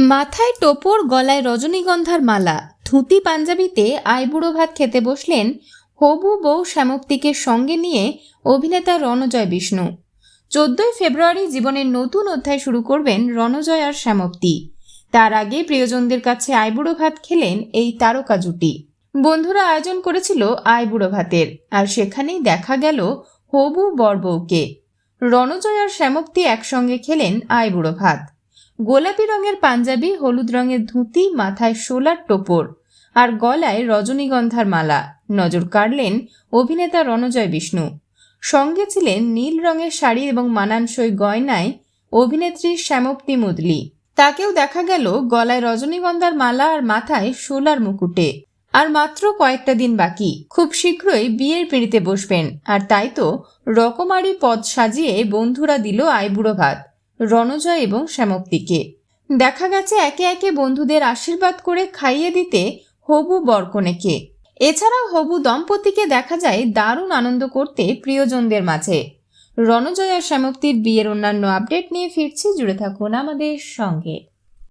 মাথায় টোপর, গলায় রজনীগন্ধার মালা। ধুতি পাঞ্জাবিতে আইবুড়ো ভাত খেতে বসলেন হবু বউ শ্যামপ্তিকে সঙ্গে নিয়ে অভিনেতা রণজয় বিষ্ণু। চোদ্দই ফেব্রুয়ারি জীবনের নতুন অধ্যায় শুরু করবেন রণজয় আর শ্যামপ্তি তার আগে প্রিয়জনদের কাছে আইবুড়ো ভাত খেলেন এই তারকা জুটি। বন্ধুরা আয়োজন করেছিল আইবুড়ো ভাতের, আর সেখানেই দেখা গেল হবু বরবউকে রণজয় আর শ্যামপ্তি একসঙ্গে খেলেন আইবুড়ো ভাত। গোলাপি রঙের পাঞ্জাবি, হলুদ রঙের ধুতি, মাথায় শোলার টোপর আর গলায় রজনীগন্ধার মালা। নজর কাড়লেন অভিনেতা রণজয় বিষ্ণু। সঙ্গে ছিলেন নীল রঙের শাড়ি এবং মানানসই গয়নায় অভিনেত্রী শ্যামপ্তি মুদলি। তাকেও দেখা গেল গলায় রজনীগন্ধার মালা আর মাথায় শোলার মুকুটে। আর মাত্র কয়েকটা দিন বাকি। খুব শীঘ্রই বিয়ের পিঁড়িতে বসবেন। আর তাই তো রকমারি পদ সাজিয়ে বন্ধুরা দিল আইবুড়ো ভাত। রণজয় এবং শ্যামক্তিকে দেখা গেছে একে একে বন্ধুদের আশীর্বাদ করে খাইয়ে দিতে হবু বরকনেকে। এছাড়াও হবু দম্পতিকে দেখা যায় দারুণ আনন্দ করতে প্রিয়জনদের মাঝে। রণজয় আর শ্যামপ্তির বিয়ের অন্যান্য আপডেট নিয়ে ফিরছি, জুড়ে থাকুন আমাদের সঙ্গে।